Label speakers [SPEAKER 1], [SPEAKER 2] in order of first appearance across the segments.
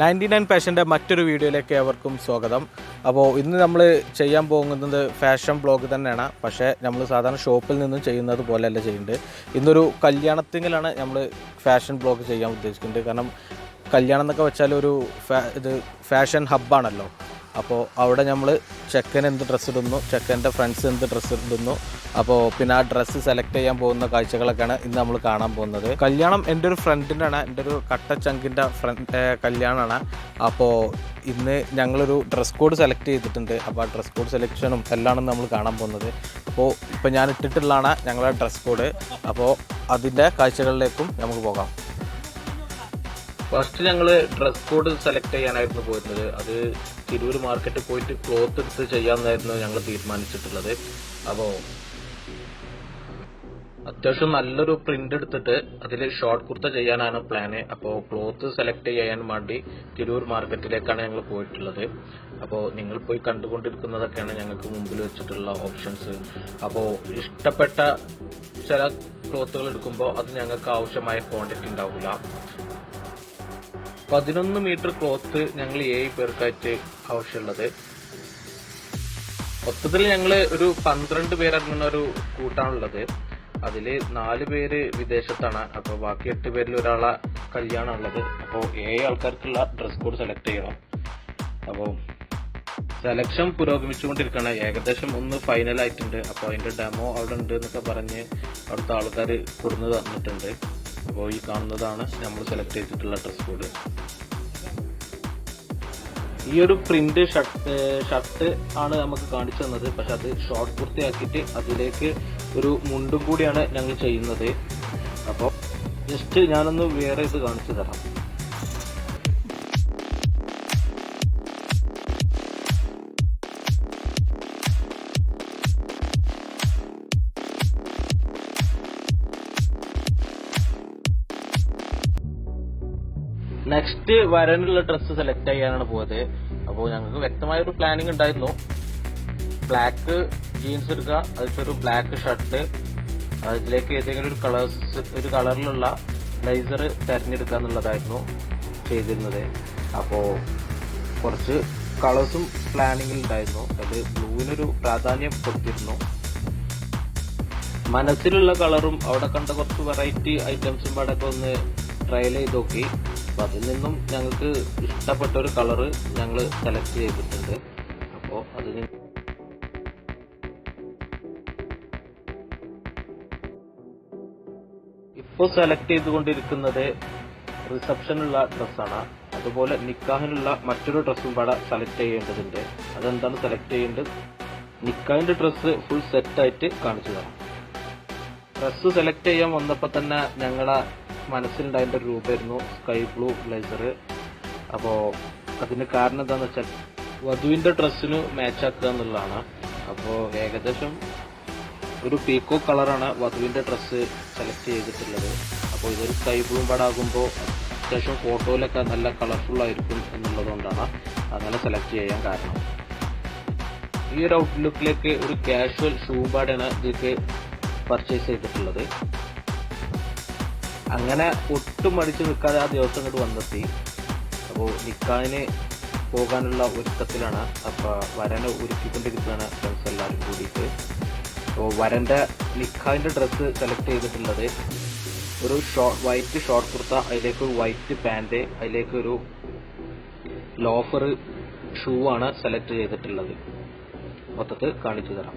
[SPEAKER 1] Ninety nine പാഷന്റെ മറ്റൊരു വീഡിയോയിലേക്ക് ഏവർക്കും സ്വാഗതം. അപ്പോൾ ഇന്ന് നമ്മൾ ചെയ്യാൻ പോകുന്നത് ഫാഷൻ ബ്ലോഗ് തന്നെയാണ്. പക്ഷേ നമ്മൾ സാധാരണ ഷോപ്പിൽ നിന്നും ചെയ്യുന്നത് പോലെയല്ല ചെയ്യുന്നത് ഇന്നൊരു കല്യാണത്തിങ്കിലാണ് നമ്മൾ ഫാഷൻ ബ്ലോഗ് ചെയ്യാൻ ഉദ്ദേശിക്കുന്നത്. കാരണം കല്യാണം എന്നൊക്കെ വെച്ചാൽ ഒരു ഇത് ഫാഷൻ ഹബ്ബാണല്ലോ. അപ്പോൾ അവിടെ നമ്മൾ ചെക്കൻ എന്ത് ഡ്രസ്സ് ഇടുന്നു ചെക്കന്റെ ഫ്രണ്ട്സ് എന്ത് ഡ്രസ്സ് ഇടുന്നു അപ്പോൾ പിന്നെ ആ ഡ്രസ്സ് സെലക്ട് ചെയ്യാൻ പോകുന്ന കാഴ്ചകളൊക്കെയാണ് ഇന്ന് നമ്മൾ കാണാൻ പോകുന്നത്. കല്യാണം എന്റെ ഒരു ഫ്രണ്ടിന്റെ ആണ് എന്റെ ഒരു കട്ടച്ചങ്കിന്റെ ഫ്രണ്ട് കല്യാണമാണ്. അപ്പോൾ ഇന്ന് ഞങ്ങളൊരു ഡ്രസ് കോഡ് സെലക്ട് ചെയ്തിട്ടുണ്ട്. അപ്പോൾ ആ ഡ്രസ് കോഡ് സെലക്ഷനും എല്ലാം നമ്മൾ കാണാൻ പോകുന്നത്. അപ്പോൾ ഇപ്പോൾ ഞാൻ ഇട്ടിട്ടുള്ളതാണ് ഞങ്ങളുടെ ഡ്രസ് കോഡ് അപ്പോൾ അതിന്റെ കാഴ്ചകളിലേക്കും നമുക്ക് പോകാം. ഫസ്റ്റ് ഞങ്ങൾ ഡ്രസ് കോഡ് സെലക്ട് ചെയ്യാനായിരുന്നു പോയിരുന്നത്. അത് തിരൂർ മാർക്കറ്റിൽ പോയിട്ട് ക്ലോത്ത് എടുത്ത് ചെയ്യാമെന്നായിരുന്നു ഞങ്ങൾ തീരുമാനിച്ചിട്ടുള്ളത്. അപ്പോൾ അത്യാവശ്യം നല്ലൊരു പ്രിന്റ് എടുത്തിട്ട് അതിൽ ഷോർട്ട് കുർത്ത ചെയ്യാനാണ് പ്ലാന് അപ്പോൾ ക്ലോത്ത് സെലക്ട് ചെയ്യാൻ വേണ്ടി തിരൂർ മാർക്കറ്റിലേക്കാണ് ഞങ്ങൾ പോയിട്ടുള്ളത്. അപ്പോൾ നിങ്ങൾ പോയി കണ്ടുകൊണ്ടിരിക്കുന്നതൊക്കെയാണ് ഞങ്ങൾക്ക് മുമ്പിൽ വെച്ചിട്ടുള്ള ഓപ്ഷൻസ് അപ്പോൾ ഇഷ്ടപ്പെട്ട ചില ക്ലോത്തുകൾ എടുക്കുമ്പോൾ അത് ഞങ്ങൾക്ക് ആവശ്യമായ ക്വാണ്ടിറ്റി ഉണ്ടാവില്ല പതിനൊന്ന് മീറ്റർ ക്ലോത്ത് ഞങ്ങൾ ഏഴ് പേർക്കായിട്ട് ആവശ്യമുള്ളത്. മൊത്തത്തിൽ ഞങ്ങൾ ഒരു പന്ത്രണ്ട് പേരടങ്ങുന്ന ഒരു കൂട്ടാണുള്ളത്. അതിൽ നാല് പേര് വിദേശത്താണ്. അപ്പൊ ബാക്കി എട്ട് പേരിൽ ഒരാളെ കല്യാണം ഉള്ളത് അപ്പോൾ ഏഴ് ആൾക്കാർക്കുള്ള ഡ്രസ് കോഡ് സെലക്ട് ചെയ്യണം. അപ്പോൾ സെലക്ഷൻ പുരോഗമിച്ചുകൊണ്ടിരിക്കുകയാണ്. ഏകദേശം ഒന്ന് ഫൈനൽ ആയിട്ടുണ്ട്. അപ്പോൾ അതിന്റെ ഡെമോ അവിടെ ഉണ്ട് എന്നൊക്കെ പറഞ്ഞ് അവിടുത്തെ ആൾക്കാർ കൊടുന്ന് തന്നിട്ടുണ്ട്. അപ്പോൾ ഈ കാണുന്നതാണ് നമ്മൾ സെലക്ട് ചെയ്തിട്ടുള്ള ഡ്രസ് കോഡ് ഈ ഒരു പ്രിന്റ് ഷർട്ട് ആണ് നമുക്ക് കാണിച്ചു തന്നത്. പക്ഷെ അത് ഷോർട്ട് പൂർത്തിയാക്കിയിട്ട് അതിലേക്ക് ഒരു മുണ്ടും കൂടിയാണ് ഞങ്ങൾ ചെയ്യുന്നത്. അപ്പോൾ ജസ്റ്റ് ഞാനൊന്ന് വേറെ ഇത് കാണിച്ചു തരാം. നെക്സ്റ്റ് വരാനുള്ള ഡ്രസ്സ് സെലക്ട് ചെയ്യാനാണ് പോയത്. അപ്പോൾ ഞങ്ങൾക്ക് വ്യക്തമായ ഒരു പ്ലാനിങ് ഉണ്ടായിരുന്നു ബ്ലാക്ക് ജീൻസ് എടുക്കുക അതിലൊരു ബ്ലാക്ക് ഷർട്ട് അതിലേക്ക് ഏതെങ്കിലും ഒരു കളേഴ്സ് ഒരു കളറിലുള്ള ബ്ലേസർ തിരഞ്ഞെടുക്കുക എന്നുള്ളതായിരുന്നു ചെയ്തിരുന്നത്. അപ്പോൾ കുറച്ച് കളേഴ്സും പ്ലാനിങ്ങിൽ ഉണ്ടായിരുന്നു. അത് ബ്ലൂവിനൊരു പ്രാധാന്യം കൊടുത്തിരുന്നു. മനസ്സിലുള്ള കളറും അവിടെ കണ്ട കുറച്ച് വെറൈറ്റി ഐറ്റംസും പാടൊക്കെ ഒന്ന് ട്രയൽ ചെയ്ത് നോക്കി. അപ്പൊ അതിൽ നിന്നും ഞങ്ങൾക്ക് ഇഷ്ടപ്പെട്ട ഒരു കളറ് ഞങ്ങൾ സെലക്ട് ചെയ്തിട്ടുണ്ട്. അപ്പോൾ അതിന് ഇപ്പോൾ സെലക്ട് ചെയ്തുകൊണ്ടിരിക്കുന്നത് റിസപ്ഷനുള്ള ഡ്രസ്സാണ് അതുപോലെ നിക്കാഹിനുള്ള മറ്റൊരു ഡ്രസ്സും പാടെ സെലക്ട് ചെയ്യേണ്ടതുണ്ട്. അതെന്താണ് സെലക്ട് ചെയ്യേണ്ടത്? നിക്കാഹിന്റെ ഡ്രസ്സ് ഫുൾ സെറ്റായിട്ട് കാണിച്ചു തരാം. ഡ്രസ്സ് സെലക്ട് ചെയ്യാൻ വന്നപ്പോൾ തന്നെ ഞങ്ങളെ മനസ്സിലുണ്ടായ ഒരു രൂപമായിരുന്നു സ്കൈ ബ്ലൂ ബ്ലേസർ അപ്പോൾ അതിന് കാരണം എന്താന്ന് വെച്ചാൽ വധുവിന്റെ ഡ്രസ്സിന് മാച്ച് ആക്കുക എന്നുള്ളതാണ്. അപ്പോൾ ഏകദേശം ഒരു പീക്കോ കളറാണ് വധുവിന്റെ ഡ്രസ്സ് സെലക്ട് ചെയ്തിട്ടുള്ളത്. അപ്പോൾ ഇതൊരു സ്കൈ ബ്ലൂ പാടാകുമ്പോൾ അത്യാവശ്യം ഫോട്ടോയിലൊക്കെ നല്ല കളർഫുൾ ആയിരിക്കും എന്നുള്ളതുകൊണ്ടാണ് അങ്ങനെ സെലക്ട് ചെയ്യാൻ കാരണം. ഈ ഒരു ഔട്ട്ലുക്കിലേക്ക് ഒരു കാഷ്വൽ ഷൂ പാടാണ് ഇതിലേക്ക് പർച്ചേസ് ചെയ്തിട്ടുള്ളത്. അങ്ങനെ ഒട്ടും മടിച്ചു നിൽക്കാതെ ആ ദിവസം ഇങ്ങോട്ട് വന്നെത്തി. അപ്പോൾ നിക്കാഹിന് പോകാനുള്ള ഒരുക്കത്തിലാണ്. അപ്പോൾ വരനെ ഒരുക്കിക്കൊണ്ടിരിക്കുകയാണ് ഫ്രണ്ട്സ് എല്ലാവരും കൂടിയിട്ട്. അപ്പോൾ വരന്റെ നിക്കാവിന്റെ ഡ്രസ്സ് സെലക്ട് ചെയ്തിട്ടുള്ളത് ഒരു ഷോർട്ട് വൈറ്റ് ഷോർട്ട് കുർത്ത അതിലേക്ക് ഒരു വൈറ്റ് പാന്റ് അതിലേക്ക് ഒരു ലോഫർ ഷൂ ആണ് സെലക്ട് ചെയ്തിട്ടുള്ളത്. മൊത്തത്തിൽ കാണിച്ചു തരാം.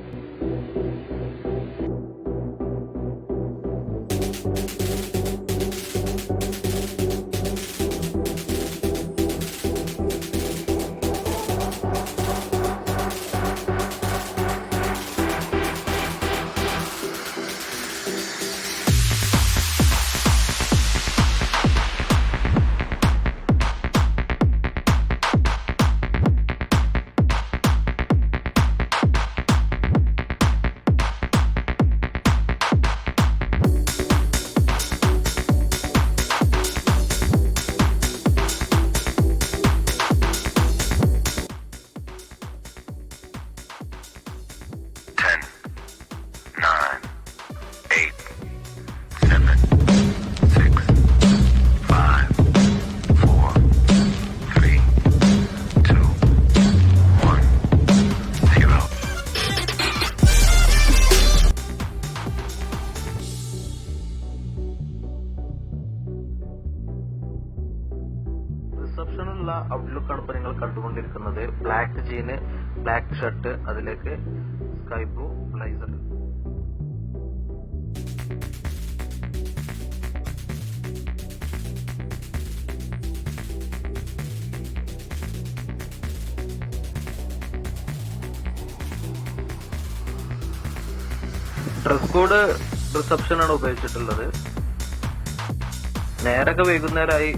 [SPEAKER 1] ബ്ലാക്ക് ജീന് ബ്ലാക്ക് ഷർട്ട് അതിലേക്ക് sky blue blazer dress code റിസപ്ഷനാണ് ഉപയോഗിച്ചിട്ടുള്ളത്. നേരൊക്കെ വൈകുന്നേരമായി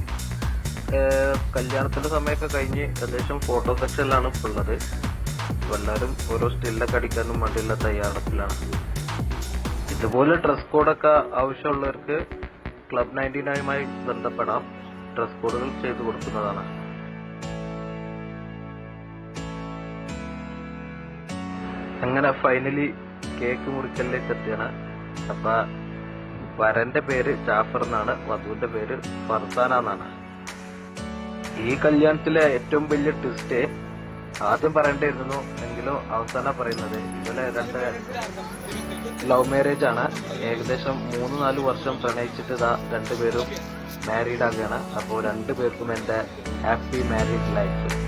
[SPEAKER 1] കല്യാണത്തിന്റെ സമയമൊക്കെ കഴിഞ്ഞ് ഏകദേശം ഫോട്ടോ സെക്ഷനിലാണ് ഇപ്പോൾ ഉള്ളത്. എല്ലാവരും ഓരോ സ്റ്റില്ലൊക്കെ അടിക്കാനും വേണ്ടിയുള്ള തയ്യാറെടുപ്പിലാണ്. ഇതുപോലെ ഡ്രസ് കോഡൊക്കെ ആവശ്യമുള്ളവർക്ക് ക്ലബ് നയന്റി നയനുമായി ബന്ധപ്പെടാം ഡ്രസ് കോഡുകൾ ചെയ്തു കൊടുക്കുന്നതാണ്. അങ്ങനെ ഫൈനലി കേക്ക് മുറിക്കലിലേക്ക് എത്തിയാണ്. അപ്പൊ വരന്റെ പേര് ജാഫർ എന്നാണ്. വധുവിന്റെ പേര് ഫർസാന എന്നാണ്. ഈ കല്യാണത്തിലെ ഏറ്റവും വലിയ ട്വിസ്റ്റ് ആദ്യം പറയണ്ടായിരുന്നു എങ്കിലും അവസാനം പറയുന്നത്. ഇവരെ രണ്ട് ലവ് മാരേജ് ആണ്. ഏകദേശം മൂന്ന് നാല് വർഷം പ്രണയിച്ചിട്ട് ഇതാ രണ്ടുപേരും മാരീഡ് ആകുകയാണ്. അപ്പോൾ രണ്ടുപേർക്കും എന്റെ ഹാപ്പി മാരീഡ് ലൈഫ്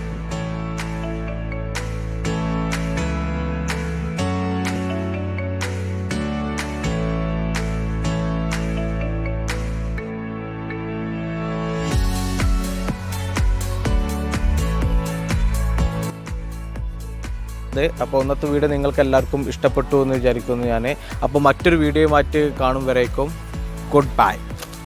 [SPEAKER 1] അപ്പോൾ ഇന്നത്തെ വീഡിയോ നിങ്ങൾക്ക് എല്ലാവർക്കും ഇഷ്ടപ്പെട്ടു എന്ന് വിചാരിക്കുന്നു ഞാൻ. അപ്പോൾ മറ്റൊരു വീഡിയോയുമായിട്ട് കാണും വരേക്കും. Good bye